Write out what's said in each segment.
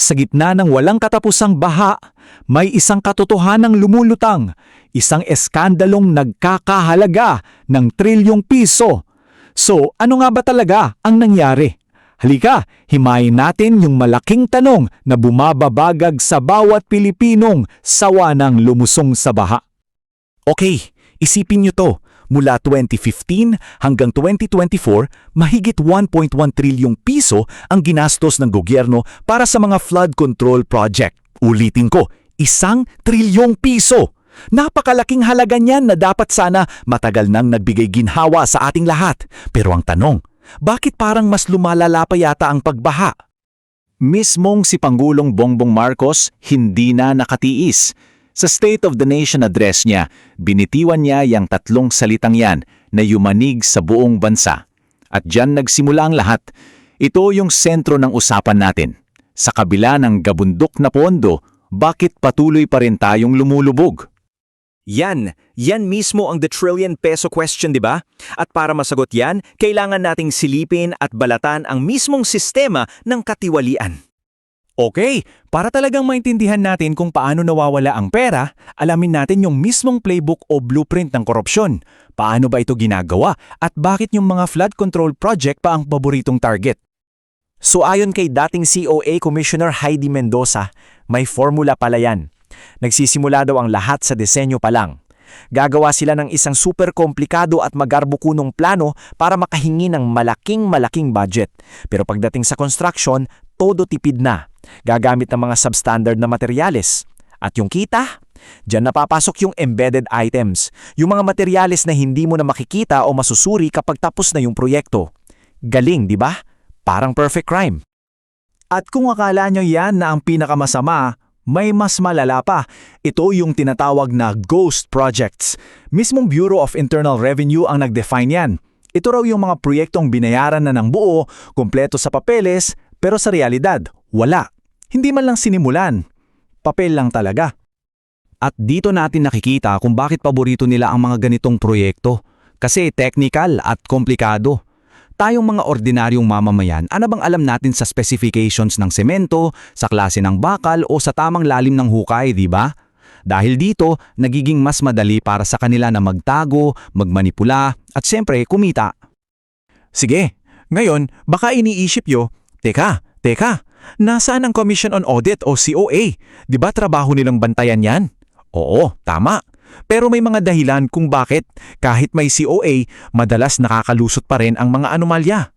Sa gitna ng walang katapusang baha, may isang katotohanang lumulutang, isang eskandalong nagkakahalaga ng trilyong piso. So, ano nga ba talaga ang nangyari? Halika, himayin natin yung malaking tanong na bumababagag sa bawat Pilipinong sawa ng lumusong sa baha. Okay, isipin nyo to. Mula 2015 hanggang 2024, mahigit 1.1 trilyong piso ang ginastos ng gobyerno para sa mga flood control project. Ulitin ko, isang trilyong piso! Napakalaking halaga niyan na dapat sana matagal nang nagbigay ginhawa sa ating lahat. Pero ang tanong, bakit parang mas lumalala pa yata ang pagbaha? Mismong si Pangulong Bongbong Marcos hindi na nakatiis. Sa State of the Nation address niya, binitiwan niya yung tatlong salitang yan na yumanig sa buong bansa. At diyan nagsimula ang lahat. Ito yung sentro ng usapan natin. Sa kabila ng gabundok na pondo, bakit patuloy pa rin tayong lumulubog? Yan, yan mismo ang the trillion peso question, di ba? At para masagot yan, kailangan nating silipin at balatan ang mismong sistema ng katiwalian. Okay, para talagang maintindihan natin kung paano nawawala ang pera, alamin natin yung mismong playbook o blueprint ng korupsyon. Paano ba ito ginagawa at bakit yung mga flood control project pa ang paboritong target? So ayon kay dating COA Commissioner Heidi Mendoza, may formula pala yan. Nagsisimula daw ang lahat sa disenyo pa lang. Gagawa sila ng isang super komplikado at magarbukunong plano para makahingi ng malaking malaking budget. Pero pagdating sa construction, todo tipid na. Gagamit ng mga substandard na materyales. At yung kita? Diyan napapasok yung embedded items, yung mga materyales na hindi mo na makikita o masusuri kapag tapos na yung proyekto. Galing, di ba? Parang perfect crime. At kung akala nyo yan na ang pinakamasama, may mas malala pa. Ito yung tinatawag na ghost projects. Mismong Bureau of Internal Revenue ang nag-define yan. Ito raw yung mga proyektong binayaran na ng buo, kumpleto sa papeles, pero sa realidad, wala. Hindi man lang sinimulan. Papel lang talaga. At dito natin nakikita kung bakit paborito nila ang mga ganitong proyekto. Kasi technical at komplikado. Tayong mga ordinaryong mamamayan, ano bang alam natin sa specifications ng semento, sa klase ng bakal o sa tamang lalim ng hukay, di ba? Dahil dito, nagiging mas madali para sa kanila na magtago, magmanipula, at siyempre kumita. Sige, ngayon baka iniisip yo, teka, teka, nasaan ang Commission on Audit o COA? Di ba trabaho nilang bantayan yan? Oo, tama. Pero may mga dahilan kung bakit kahit may COA, madalas nakakalusot pa rin ang mga anomalya.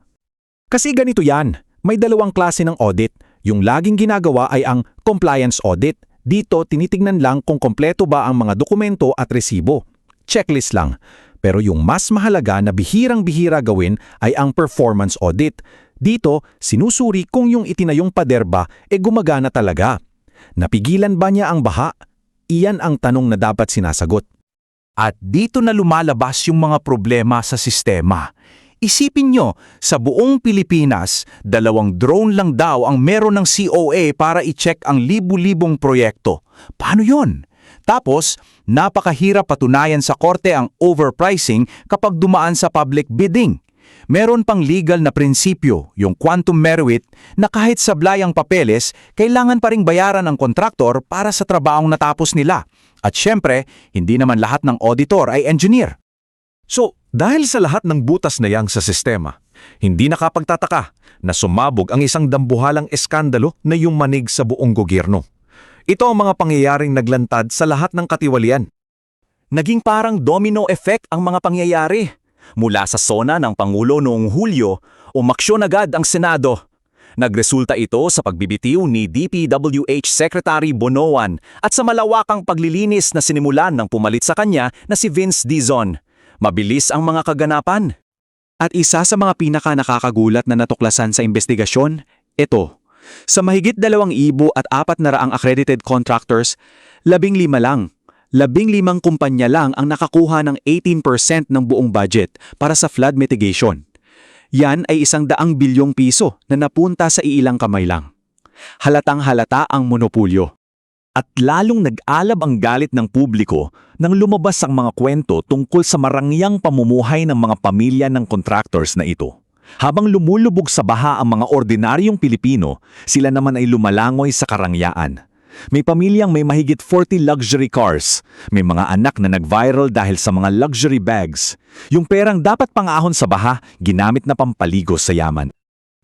Kasi ganito yan, may dalawang klase ng audit. Yung laging ginagawa ay ang compliance audit. Dito tinitingnan lang kung kompleto ba ang mga dokumento at resibo. Checklist lang. Pero yung mas mahalaga na bihirang-bihira gawin ay ang performance audit. Dito, sinusuri kung yung itinayong pader ba e gumagana talaga. Napigilan ba niya ang baha? Iyan ang tanong na dapat sinasagot. At dito na lumalabas yung mga problema sa sistema. Isipin nyo, sa buong Pilipinas, dalawang drone lang daw ang meron ng COA para i-check ang libu-libong proyekto. Paano yon? Tapos, napakahirap patunayan sa korte ang overpricing kapag dumaan sa public bidding. Meron pang legal na prinsipyo, yung quantum merit, na kahit sablay ang papeles, kailangan pa ring bayaran ng kontraktor para sa trabahong natapos nila. At syempre, hindi naman lahat ng auditor ay engineer. So, dahil sa lahat ng butas na yang sa sistema, hindi nakapagtataka na sumabog ang isang dambuhalang eskandalo na yung manig sa buong gobyerno. Ito ang mga pangyayaring naglantad sa lahat ng katiwalian. Naging parang domino effect ang mga pangyayari. Mula sa sona ng Pangulo noong Hulyo, umaksyon agad ang Senado. Nagresulta ito sa pagbibitiw ni DPWH Secretary Bonoan at sa malawakang paglilinis na sinimulan ng pumalit sa kanya na si Vince Dizon. Mabilis ang mga kaganapan. At isa sa mga pinaka nakakagulat na natuklasan sa investigasyon, ito. Sa mahigit dalawang ibo at apat na raang accredited contractors, labing lima lang. Labing limang kumpanya lang ang nakakuha ng 18% ng buong budget para sa flood mitigation. Yan ay isang daang bilyong piso na napunta sa iilang kamay lang. Halatang halata ang monopolyo. At lalong nag-alab ang galit ng publiko nang lumabas ang mga kwento tungkol sa marangyang pamumuhay ng mga pamilya ng contractors na ito. Habang lumulubog sa baha ang mga ordinaryong Pilipino, sila naman ay lumalangoy sa karangyaan. May pamilyang may mahigit 40 luxury cars. May mga anak na nag-viral dahil sa mga luxury bags. Yung perang dapat pangahon sa baha, ginamit na pampaligo sa yaman.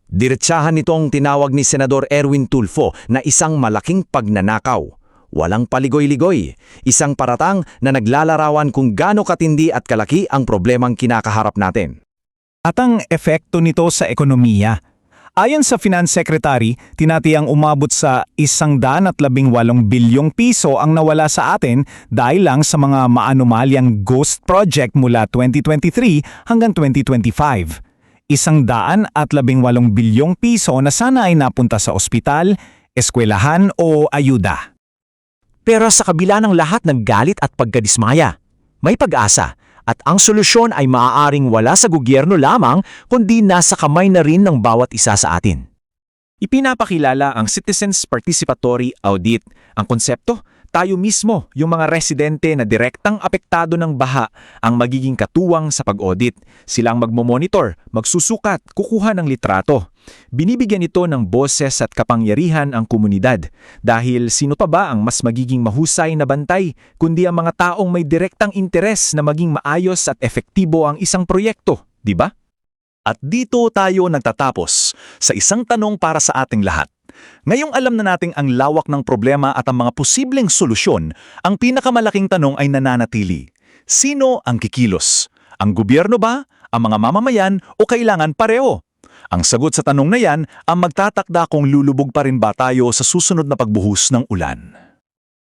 Diretsahan nitong tinawag ni Senador Erwin Tulfo na isang malaking pagnanakaw. Walang paligoy-ligoy, isang paratang na naglalarawan kung gaano katindi at kalaki ang problemang kinakaharap natin. At ang epekto nito sa ekonomiya. Ayon sa Finance Secretary, tinatiyang umabot sa 118 bilyong piso ang nawala sa atin dahil lang sa mga maanumalyang ghost project mula 2023 hanggang 2025. Isang daan at labing walong bilyong piso na sana ay napunta sa ospital, eskwelahan o ayuda. Pero sa kabila ng lahat ng galit at pagkadismaya, may pag-asa at ang solusyon ay maaaring wala sa gobyerno lamang kundi nasa kamay na rin ng bawat isa sa atin. Ipinapakilala ang Citizens Participatory Audit. Ang konsepto, tayo mismo, yung mga residente na direktang apektado ng baha, ang magiging katuwang sa pag-audit. Silang magmomonitor, magsusukat, kukuha ng litrato. Binibigyan ito ng boses at kapangyarihan ang komunidad dahil sino pa ba ang mas magiging mahusay na bantay kundi ang mga taong may direktang interes na maging maayos at efektibo ang isang proyekto, di ba? At dito tayo nagtatapos sa isang tanong para sa ating lahat. Ngayong alam na nating ang lawak ng problema at ang mga posibleng solusyon, ang pinakamalaking tanong ay nananatili. Sino ang kikilos? Ang gobyerno ba? Ang mga mamamayan o kailangan pareho? Ang sagot sa tanong na yan ang magtatakda kung lulubog pa rin ba tayo sa susunod na pagbuhos ng ulan.